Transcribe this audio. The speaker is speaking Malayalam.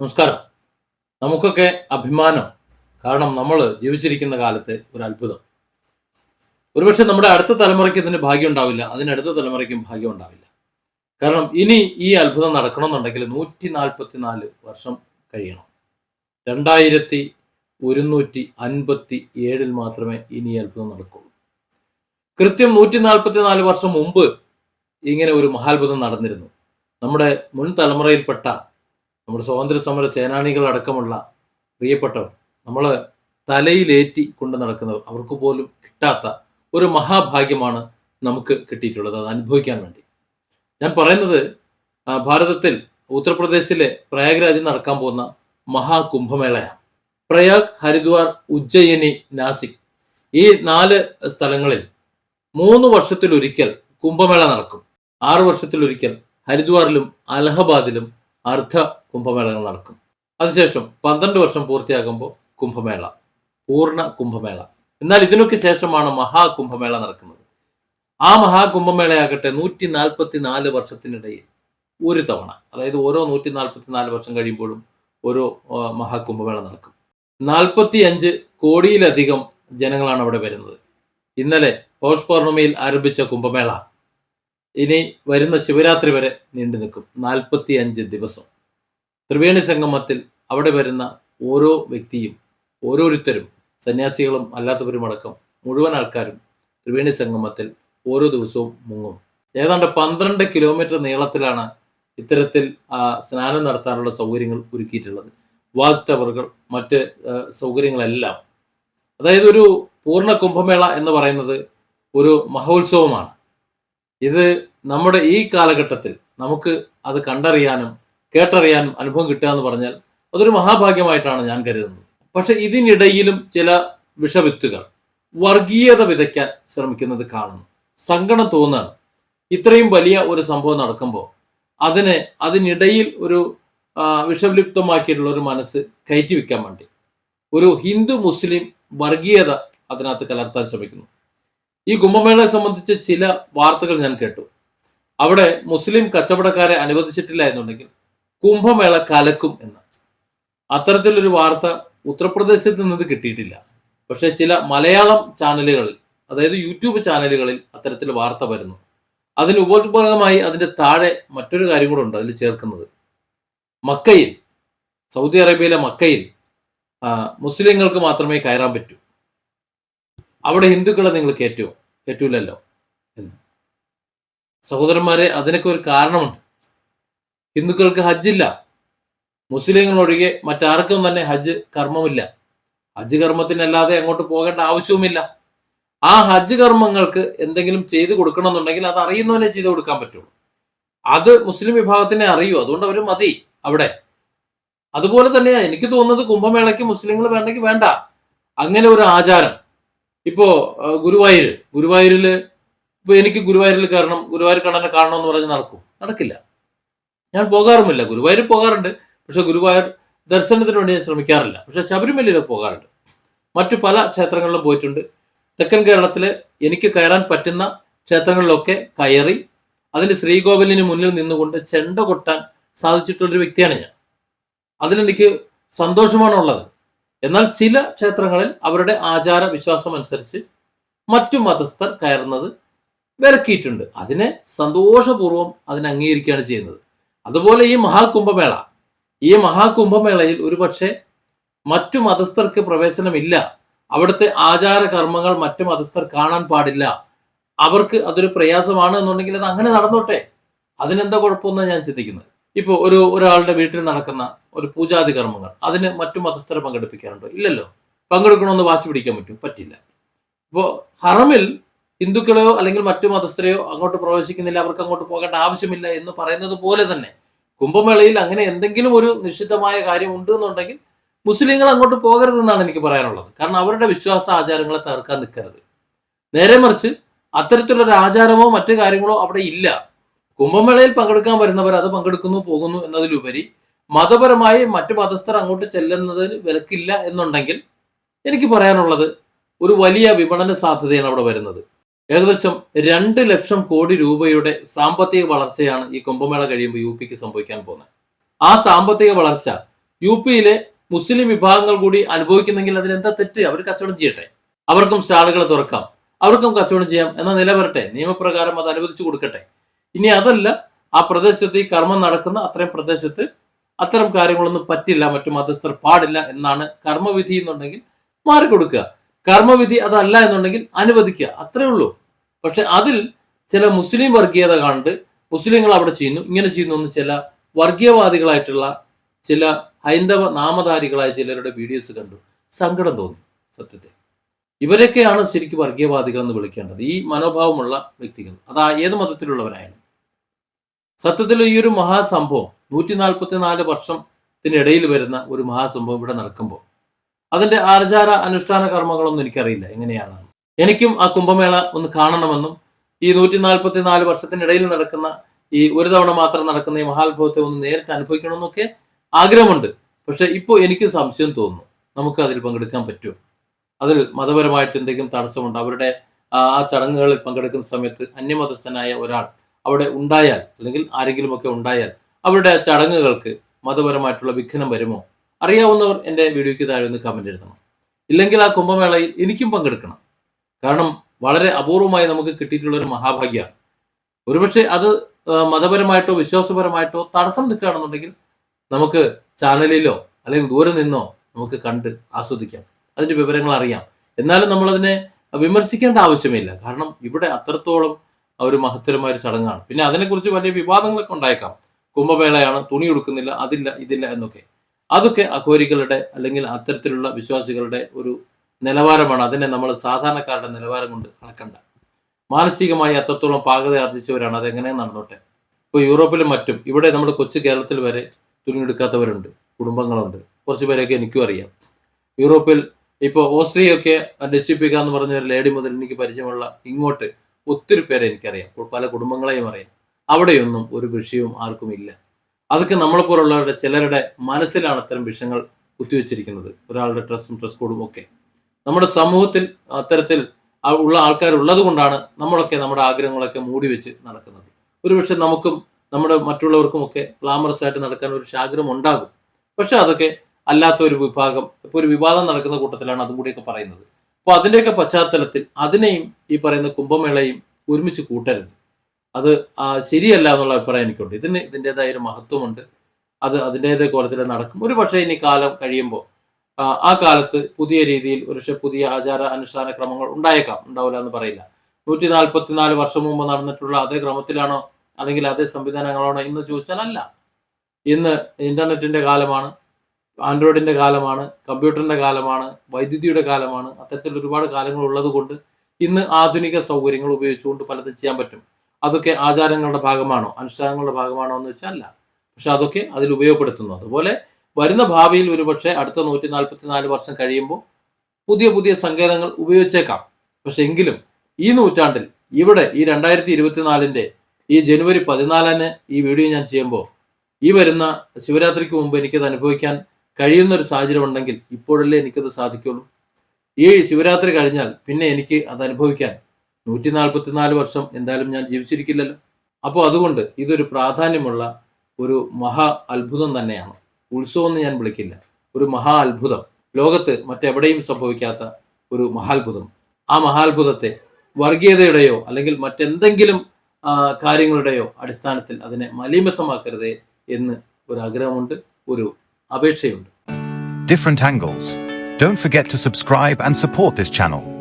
നമസ്കാരം. നമുക്കൊക്കെ അഭിമാനം. കാരണം നമ്മൾ ജീവിച്ചിരിക്കുന്ന കാലത്ത് ഒരു അത്ഭുതം ഒരുപക്ഷെ നമ്മുടെ അടുത്ത തലമുറയ്ക്ക് ഇതിന് ഭാഗ്യം ഉണ്ടാവില്ല. അതിനടുത്ത തലമുറയ്ക്കും ഭാഗ്യം ഉണ്ടാവില്ല. കാരണം ഇനി ഈ അത്ഭുതം നടക്കണമെന്നുണ്ടെങ്കിൽ നൂറ്റി നാൽപ്പത്തി നാല് വർഷം കഴിയണം. രണ്ടായിരത്തി ഒരുന്നൂറ്റി അൻപത്തി ഏഴിൽ മാത്രമേ ഇനി ഈ അത്ഭുതം നടക്കുള്ളൂ. കൃത്യം നൂറ്റി നാൽപ്പത്തി നാല് വർഷം മുമ്പ് ഇങ്ങനെ ഒരു മഹാത്ഭുതം നടന്നിരുന്നു. നമ്മുടെ മുൻ തലമുറയിൽപ്പെട്ട നമ്മുടെ സ്വാതന്ത്ര്യ സമര സേനാനികൾ അടക്കമുള്ള പ്രിയപ്പെട്ടവർ നമ്മൾ തലയിലേറ്റി കൊണ്ട് നടക്കുന്നവർ അവർക്ക് പോലും കിട്ടാത്ത ഒരു മഹാഭാഗ്യമാണ് നമുക്ക് കിട്ടിയിട്ടുള്ളത് അത് അനുഭവിക്കാൻ വേണ്ടി. ഞാൻ പറയുന്നത് ഭാരതത്തിൽ ഉത്തർപ്രദേശിലെ പ്രയാഗ്രാജിൽ നടക്കാൻ പോകുന്ന മഹാകുംഭമേളയാണ്. പ്രയാഗ് ഹരിദ്വാർ ഉജ്ജയിനി നാസിക്. ഈ നാല് സ്ഥലങ്ങളിൽ മൂന്ന് വർഷത്തിലൊരിക്കൽ കുംഭമേള നടക്കും. ആറ് വർഷത്തിലൊരിക്കൽ ഹരിദ്വാറിലും അലഹബാദിലും അർദ്ധ കുംഭമേളകൾ നടക്കും. അതിനുശേഷം പന്ത്രണ്ട് വർഷം പൂർത്തിയാകുമ്പോൾ കുംഭമേള പൂർണ കുംഭമേള. എന്നാൽ ഇതിനൊക്കെ ശേഷമാണ് മഹാകുംഭമേള നടക്കുന്നത്. ആ മഹാകുംഭമേളയാകട്ടെ നൂറ്റി നാൽപ്പത്തി നാല് വർഷത്തിനിടയിൽ ഒരു തവണ അതായത് ഓരോ നൂറ്റി നാൽപ്പത്തി നാല് വർഷം കഴിയുമ്പോഴും ഓരോ മഹാകുംഭമേള നടക്കും. നാൽപ്പത്തി അഞ്ച് കോടിയിലധികം ജനങ്ങളാണ് അവിടെ വരുന്നത്. ഇന്നലെ പൗഷ് പൗർണമിയിൽ ആരംഭിച്ച കുംഭമേള ഇനി വരുന്ന ശിവരാത്രി വരെ നീണ്ടു നിൽക്കും നാൽപ്പത്തി അഞ്ച് ദിവസം. ത്രിവേണി സംഗമത്തിൽ അവിടെ വരുന്ന ഓരോ വ്യക്തിയും ഓരോരുത്തരും സന്യാസികളും അല്ലാത്തവരും അടക്കം മുഴുവൻ ആൾക്കാരും ത്രിവേണി സംഗമത്തിൽ ഓരോ ദിവസവും മുങ്ങും. ഏതാണ്ട് പന്ത്രണ്ട് കിലോമീറ്റർ നീളത്തിലാണ് ഇത്തരത്തിൽ ആ, സ്നാനം നടത്താനുള്ള സൗകര്യങ്ങൾ ഒരുക്കിയിട്ടുള്ളത്. വാച്ച് ടവറുകൾ മറ്റ് സൗകര്യങ്ങളെല്ലാം. അതായത് ഒരു പൂർണ കുംഭമേള എന്ന് പറയുന്നത് ഒരു മഹോത്സവമാണ്. ഇത് നമ്മുടെ ഈ കാലഘട്ടത്തിൽ നമുക്ക് അത് കണ്ടറിയാനും കേട്ടറിയാനും അനുഭവം കിട്ടുക എന്ന് പറഞ്ഞാൽ അതൊരു മഹാഭാഗ്യമായിട്ടാണ് ഞാൻ കരുതുന്നത്. പക്ഷെ ഇതിനിടയിലും ചില വിഷവിത്തുകൾ വർഗീയത വിതയ്ക്കാൻ ശ്രമിക്കുന്നത് കാണുന്നു. സങ്കടം തോന്നുകയാണ്. ഇത്രയും വലിയ ഒരു സംഭവം നടക്കുമ്പോൾ അതിനെ അതിനിടയിൽ ഒരു വിഷലിപ്തമാക്കിയിട്ടുള്ള ഒരു മനസ്സ് കയറ്റി വെക്കാൻ വേണ്ടി ഒരു ഹിന്ദു മുസ്ലിം വർഗീയത അതിനകത്ത് കലർത്താൻ ശ്രമിക്കുന്നു. ഈ കുംഭമേളയെ സംബന്ധിച്ച് ചില വാർത്തകൾ ഞാൻ കേട്ടു. അവിടെ മുസ്ലിം കച്ചവടക്കാരെ അനുവദിച്ചിട്ടില്ല എന്നുണ്ടെങ്കിൽ കുംഭമേള കലക്കും എന്ന്. അത്തരത്തിലൊരു വാർത്ത ഉത്തർപ്രദേശിൽ നിന്ന് കിട്ടിയിട്ടില്ല. പക്ഷേ ചില മലയാളം ചാനലുകളിൽ അതായത് യൂട്യൂബ് ചാനലുകളിൽ അത്തരത്തിൽ വാർത്ത വരുന്നു. അതിന് ഉപോത്പകമായി അതിന്റെ താഴെ മറ്റൊരു കാര്യം കൂടെ ഉണ്ട് അതിൽ ചേർക്കുന്നത്. മക്കയിൽ സൗദി അറേബ്യയിലെ മക്കയിൽ മുസ്ലിങ്ങൾക്ക് മാത്രമേ കയറാൻ പറ്റൂ. അവിടെ ഹിന്ദുക്കളെ നിങ്ങൾ കയറ്റുമോ കയറ്റൂലല്ലോ എന്ന്. സഹോദരന്മാരെ അതിനൊക്കെ ഒരു കാരണമുണ്ട്. ഹിന്ദുക്കൾക്ക് ഹജ്ജില്ല. മുസ്ലിങ്ങൾ ഒഴികെ മറ്റാർക്കും തന്നെ ഹജ്ജ് കർമ്മമില്ല. ഹജ്ജ് കർമ്മത്തിനല്ലാതെ അങ്ങോട്ട് പോകേണ്ട ആവശ്യവുമില്ല. ആ ഹജ്ജ് കർമ്മങ്ങൾക്ക് എന്തെങ്കിലും ചെയ്തു കൊടുക്കണമെന്നുണ്ടെങ്കിൽ അത് അറിയുന്നവനെ ചെയ്തു കൊടുക്കാൻ പറ്റുള്ളൂ. അത് മുസ്ലിം വിഭാഗത്തിനെ അറിയൂ. അതുകൊണ്ട് അവർ മതി അവിടെ. അതുപോലെ തന്നെയാണ് എനിക്ക് തോന്നുന്നത് കുംഭമേളയ്ക്ക് മുസ്ലിങ്ങൾ വേണ്ടെങ്കിൽ വേണ്ട. അങ്ങനെ ഒരു ആചാരം. ഇപ്പോ ഗുരുവായൂർ ഗുരുവായൂരിൽ ഇപ്പൊ എനിക്ക് ഗുരുവായൂരിൽ കയറണം. ഗുരുവായൂർ കണ്ണനെ കാണണം എന്ന് പറഞ്ഞ് നടക്കും. നടക്കില്ല. ഞാൻ പോകാറുമില്ല. ഗുരുവായൂർ പോകാറുണ്ട്. പക്ഷെ ഗുരുവായൂർ ദർശനത്തിന് വേണ്ടി ഞാൻ ശ്രമിക്കാറില്ല. പക്ഷെ ശബരിമലയിലൊക്കെ പോകാറുണ്ട്. മറ്റു പല ക്ഷേത്രങ്ങളിലും പോയിട്ടുണ്ട്. തെക്കൻ കേരളത്തിലെ എനിക്ക് കയറാൻ പറ്റുന്ന ക്ഷേത്രങ്ങളിലൊക്കെ കയറി അതിന് ശ്രീകോവിലിന് മുന്നിൽ നിന്നുകൊണ്ട് ചെണ്ട കൊട്ടാൻ സാധിച്ചിട്ടുള്ളൊരു വ്യക്തിയാണ് ഞാൻ. അതിലെനിക്ക് സന്തോഷമാണുള്ളത്. എന്നാൽ ചില ക്ഷേത്രങ്ങളിൽ അവരുടെ ആചാര വിശ്വാസം അനുസരിച്ച് മറ്റു മതസ്ഥർ കയറുന്നത് വിലക്കിയിട്ടുണ്ട്. അതിനെ സന്തോഷപൂർവം അതിനെ അംഗീകരിക്കുകയാണ് ചെയ്യുന്നത്. അതുപോലെ ഈ മഹാകുംഭമേള ഈ മഹാകുംഭമേളയിൽ ഒരുപക്ഷെ മറ്റു മതസ്ഥർക്ക് പ്രവേശനമില്ല. അവിടുത്തെ ആചാര കർമ്മങ്ങൾ മറ്റു മതസ്ഥർ കാണാൻ പാടില്ല. അവർക്ക് അതൊരു പ്രയാസമാണ് എന്നുണ്ടെങ്കിൽ അത് അങ്ങനെ നടന്നോട്ടെ. അതിനെന്താ കുഴപ്പമെന്നാണ് ഞാൻ ചിന്തിക്കുന്നത്. ഇപ്പോൾ ഒരു ഒരാളുടെ വീട്ടിൽ നടക്കുന്ന ഒരു പൂജാതി കർമ്മങ്ങൾ അതിന് മറ്റു മതസ്ഥരെ പങ്കെടുപ്പിക്കാറുണ്ടോ? ഇല്ലല്ലോ. പങ്കെടുക്കണമെന്ന് വാശി പിടിക്കാൻ പറ്റും. പറ്റില്ല. ഇപ്പോൾ ഹറമിൽ ഹിന്ദുക്കളെയോ അല്ലെങ്കിൽ മറ്റു മതസ്ഥരെയോ അങ്ങോട്ട് പ്രവേശിക്കുന്നില്ല അവർക്ക് അങ്ങോട്ട് പോകേണ്ട ആവശ്യമില്ല എന്ന് പറയുന്നത് പോലെ തന്നെ കുംഭമേളയിൽ അങ്ങനെ എന്തെങ്കിലും ഒരു നിഷിദ്ധമായ കാര്യം ഉണ്ട് എന്നുണ്ടെങ്കിൽ മുസ്ലിങ്ങൾ അങ്ങോട്ട് പോകരുതെന്നാണ് എനിക്ക് പറയാനുള്ളത്. കാരണം അവരുടെ വിശ്വാസ ആചാരങ്ങളെ തകർക്കാൻ നിൽക്കരുത്. നേരെ മറിച്ച് അത്തരത്തിലുള്ള ആചാരമോ മറ്റു കാര്യങ്ങളോ അവിടെ ഇല്ല. കുംഭമേളയിൽ പങ്കെടുക്കാൻ വരുന്നവർ അത് പങ്കെടുക്കുന്നു പോകുന്നു എന്നതിലുപരി മതപരമായി മറ്റു മതസ്ഥർ അങ്ങോട്ട് ചെല്ലുന്നതിന് വിലക്കില്ല എന്നുണ്ടെങ്കിൽ എനിക്ക് പറയാനുള്ളത് ഒരു വലിയ വിപണന സാധ്യതയാണ് അവിടെ വരുന്നത്. ഏകദേശം രണ്ട് ലക്ഷം കോടി രൂപയുടെ സാമ്പത്തിക വളർച്ചയാണ് ഈ കുംഭമേള കഴിയുമ്പോൾ യു പിക്ക് സംഭവിക്കാൻ പോകുന്നത്. ആ സാമ്പത്തിക വളർച്ച യു പിയിലെ മുസ്ലിം വിഭാഗങ്ങൾ കൂടി അനുഭവിക്കുന്നെങ്കിൽ അതിലെന്താ തെറ്റ്? അവർ കച്ചവടം ചെയ്യട്ടെ. അവർക്കും സ്റ്റാളുകൾ തുറക്കാം. അവർക്കും കച്ചവടം ചെയ്യാം എന്ന നില വരട്ടെ നിയമപ്രകാരം അത് അനുവദിച്ചു കൊടുക്കട്ടെ. ഇനി അതല്ല ആ പ്രദേശത്ത് ഈ കർമ്മം നടക്കുന്ന അത്രയും പ്രദേശത്ത് അത്തരം കാര്യങ്ങളൊന്നും പറ്റില്ല. മറ്റു മതസ്ഥർ പാടില്ല എന്നാണ് കർമ്മവിധി എന്നുണ്ടെങ്കിൽ മാറിക്കൊടുക്കുക. കർമ്മവിധി അതല്ല എന്നുണ്ടെങ്കിൽ അനുവദിക്കുക. അത്രേ ഉള്ളൂ. പക്ഷെ അതിൽ ചില മുസ്ലിം വർഗീയത കണ്ട് മുസ്ലിങ്ങൾ അവിടെ ചെയ്യുന്നു ഇങ്ങനെ ചെയ്യുന്നു എന്ന് ചില വർഗീയവാദികളായിട്ടുള്ള ചില ഹൈന്ദവ നാമധാരികളായ ചിലരുടെ വീഡിയോസ് കണ്ടു. സങ്കടം തോന്നി സത്യത്തിൽ. ഇവരൊക്കെയാണ് ശരിക്കും വർഗീയവാദികൾ എന്ന് വിളിക്കേണ്ടത്. ഈ മനോഭാവമുള്ള വ്യക്തികൾ. അത് ഏത് മതത്തിലുള്ളവരായാലും. സത്യത്തിൽ ഈ ഒരു മഹാസംഭവം നൂറ്റി നാൽപ്പത്തി നാല് വർഷത്തിനിടയിൽ വരുന്ന ഒരു മഹാസംഭവം ഇവിടെ നടക്കുമ്പോൾ അതിന്റെ ആചാര അനുഷ്ഠാന കർമ്മങ്ങളൊന്നും എനിക്കറിയില്ല. എങ്ങനെയാണ്? എനിക്കും ആ കുംഭമേള ഒന്ന് കാണണമെന്നും ഈ നൂറ്റി നാൽപ്പത്തി നാല് വർഷത്തിനിടയിൽ നടക്കുന്ന ഈ ഒരു തവണ മാത്രം നടക്കുന്ന ഈ മഹാത്ഭവത്തെ ഒന്ന് നേരിട്ട് അനുഭവിക്കണമെന്നൊക്കെ ആഗ്രഹമുണ്ട്. പക്ഷെ ഇപ്പോൾ എനിക്ക് സംശയം തോന്നുന്നു. നമുക്ക് അതിൽ പങ്കെടുക്കാൻ പറ്റുമോ? അതിൽ മതപരമായിട്ട് എന്തെങ്കിലും തടസ്സമുണ്ട്? അവരുടെ ആ ചടങ്ങുകളിൽ പങ്കെടുക്കുന്ന സമയത്ത് അന്യമതസ്ഥനായ ഒരാൾ അവിടെ ഉണ്ടായാൽ അല്ലെങ്കിൽ ആരെങ്കിലുമൊക്കെ ഉണ്ടായാൽ അവരുടെ ചടങ്ങുകൾക്ക് മതപരമായിട്ടുള്ള വിഘ്നം വരുമോ? അറിയാവുന്നവർ എന്റെ വീഡിയോയ്ക്ക് താഴെ ഒന്ന് കമന്റ് എഴുതണം. ഇല്ലെങ്കിൽ ആ കുംഭമേളയിൽ എനിക്കും പങ്കെടുക്കണം. കാരണം വളരെ അപൂർവമായി നമുക്ക് കിട്ടിയിട്ടുള്ള ഒരു മഹാഭാഗ്യമാണ്. ഒരുപക്ഷെ അത് മതപരമായിട്ടോ വിശ്വാസപരമായിട്ടോ തടസ്സം നിൽക്കുകയാണെന്നുണ്ടെങ്കിൽ നമുക്ക് ചാനലിലോ അല്ലെങ്കിൽ ദൂരെ നിന്നോ നമുക്ക് കണ്ട് ആസ്വദിക്കാം. അതിന്റെ വിവരങ്ങൾ അറിയാം. എന്നാലും നമ്മളതിനെ വിമർശിക്കേണ്ട ആവശ്യമില്ല. കാരണം ഇവിടെ അത്രത്തോളം ഒരു മഹത്തരമായ ഒരു ചടങ്ങാണ്. പിന്നെ അതിനെക്കുറിച്ച് വലിയ വിവാദങ്ങളൊക്കെ ഉണ്ടായേക്കാം. കുംഭമേളയാണ് തുണി കൊടുക്കുന്നില്ല അതില്ല ഇതില്ല എന്നൊക്കെ. അതൊക്കെ അഘോരികളുടെ അല്ലെങ്കിൽ അത്തരത്തിലുള്ള വിശ്വാസികളുടെ ഒരു നിലവാരമാണ്. അതിനെ നമ്മൾ സാധാരണക്കാരുടെ നിലവാരം കൊണ്ട് അളക്കണ്ട മാനസികമായി അത്രത്തോളം പാകത ആർജിച്ചവരാണ്. അതെങ്ങനെ നടന്നോട്ടെ? ഇപ്പോൾ യൂറോപ്പിലും മറ്റും ഇവിടെ നമ്മുടെ കൊച്ചു കേരളത്തിൽ വരെ തുണിയെടുക്കാത്തവരുണ്ട് കുടുംബങ്ങളുണ്ട്. കുറച്ച് പേരൊക്കെ എനിക്കും അറിയാം. യൂറോപ്പിൽ ഇപ്പോൾ ഓസ്ട്രിയൊക്കെ ഡിസ്റ്റിപ്പിക്ക എന്ന് പറഞ്ഞ ഒരു ലേഡി മുതൽ എനിക്ക് പരിചയമുള്ള ഇങ്ങോട്ട് ഒത്തിരി പേരെ എനിക്കറിയാം. പല കുടുംബങ്ങളെയും അറിയാം. അവിടെയൊന്നും ഒരു വിഷയവും ആർക്കും ഇല്ല. അതൊക്കെ നമ്മളെ പോലുള്ളവരുടെ ചിലരുടെ മനസ്സിലാണ് അത്തരം വിഷയങ്ങൾ കുത്തിവെച്ചിരിക്കുന്നത്. ഒരാളുടെ ട്രസ്റ്റും ട്രസ് കോഡും ഒക്കെ. നമ്മുടെ സമൂഹത്തിൽ അത്തരത്തിൽ ഉള്ള ആൾക്കാർ ഉള്ളത് കൊണ്ടാണ് നമ്മളൊക്കെ നമ്മുടെ ആഗ്രഹങ്ങളൊക്കെ മൂടി വെച്ച് നടക്കുന്നത്. ഒരുപക്ഷെ നമുക്കും നമ്മുടെ മറ്റുള്ളവർക്കും ഒക്കെ ഗ്ലാമറസ് ആയിട്ട് നടക്കാൻ ഒരു ആഗ്രഹം ഉണ്ടാകും. പക്ഷെ അതൊക്കെ അല്ലാത്ത ഒരു വിഭാഗം ഇപ്പോൾ ഒരു വിവാദം നടക്കുന്ന കൂട്ടത്തിലാണ് അതും കൂടിയൊക്കെ പറയുന്നത്. അപ്പോൾ അതിന്റെയൊക്കെ പശ്ചാത്തലത്തിൽ അതിനെയും ഈ പറയുന്ന കുംഭമേളയും ഒരുമിച്ച് കൂട്ടരുത്. അത് ശരിയല്ല എന്നുള്ള അഭിപ്രായം എനിക്കുണ്ട്. ഇതിന് ഇതിന്റെതായ ഒരു മഹത്വമുണ്ട്. അത് അതിന്റെതായ കോലത്തിൽ നടക്കും. ഒരു പക്ഷേ ഇനി കാലം കഴിയുമ്പോൾ ആ, ആ കാലത്ത് പുതിയ രീതിയിൽ ഒരുപക്ഷെ പുതിയ ആചാര അനുഷ്ഠാന ക്രമങ്ങൾ ഉണ്ടായേക്കാം. ഉണ്ടാവില്ല എന്ന് പറയില്ല. നൂറ്റി നാൽപ്പത്തിനാല് വർഷം മുമ്പ് നടന്നിട്ടുള്ള അതേ ക്രമത്തിലാണോ അല്ലെങ്കിൽ അതേ സംവിധാനങ്ങളാണോ എന്ന് ചോദിച്ചാൽ അല്ല. ഇന്ന് ഇന്റർനെറ്റിന്റെ കാലമാണ് ആൻഡ്രോയിഡിന്റെ കാലമാണ് കമ്പ്യൂട്ടറിന്റെ കാലമാണ് വൈദ്യുതിയുടെ കാലമാണ് അത്തരത്തിൽ ഒരുപാട് കാലങ്ങൾ ഉള്ളത് കൊണ്ട് ഇന്ന് ആധുനിക സൗകര്യങ്ങൾ ഉപയോഗിച്ചുകൊണ്ട് പലതും ചെയ്യാൻ പറ്റും. അതൊക്കെ ആചാരങ്ങളുടെ ഭാഗമാണോ? അനുഷ്ഠാനങ്ങളുടെ ഭാഗമാണോ എന്ന് വെച്ചാൽ അല്ല. പക്ഷെ അതൊക്കെ അതിൽ ഉപയോഗപ്പെടുത്തുന്നു. അതുപോലെ വരുന്ന ഭാവിയിൽ ഒരുപക്ഷെ അടുത്ത നൂറ്റി നാൽപ്പത്തിനാല് വർഷം കഴിയുമ്പോൾ പുതിയ പുതിയ സങ്കേതങ്ങൾ ഉപയോഗിച്ചേക്കാം. പക്ഷെ എങ്കിലും ഈ നൂറ്റാണ്ടിൽ ഇവിടെ ഈ രണ്ടായിരത്തി ഇരുപത്തിനാലിന്റെ ഈ ജനുവരി പതിനാലിന് ഈ വീഡിയോ ഞാൻ ചെയ്യുമ്പോൾ ഈ വരുന്ന ശിവരാത്രിക്ക് മുമ്പ് എനിക്കത് അനുഭവിക്കാൻ കഴിയുന്ന ഒരു സാഹചര്യം ഉണ്ടെങ്കിൽ ഇപ്പോഴല്ലേ എനിക്കത് സാധിക്കുള്ളൂ. ഈ ശിവരാത്രി കഴിഞ്ഞാൽ പിന്നെ എനിക്ക് അത് അനുഭവിക്കാൻ നൂറ്റി നാൽപ്പത്തിനാല് വർഷം എന്തായാലും ഞാൻ ജീവിച്ചിരിക്കില്ലല്ലോ. അപ്പോൾ അതുകൊണ്ട് ഇതൊരു പ്രാധാന്യമുള്ള ഒരു മഹാ അത്ഭുതം തന്നെയാണ്. ഉത്സവം എന്ന് ഞാൻ വിളിക്കില്ല. ഒരു മഹാ അത്ഭുതം. ലോകത്ത് മറ്റെവിടെയും സംഭവിക്കാത്ത ഒരു മഹാത്ഭുതം. ആ മഹാത്ഭുതത്തെ വർഗീയതയുടെയോ അല്ലെങ്കിൽ മറ്റെന്തെങ്കിലും കാര്യങ്ങളുടെയോ അടിസ്ഥാനത്തിൽ അതിനെ മലീമസമാക്കരുതേ എന്ന് ഒരു ആഗ്രഹമുണ്ട് ഒരു അപേക്ഷയുണ്ട്. Different angles. Don't forget to subscribe and support this channel.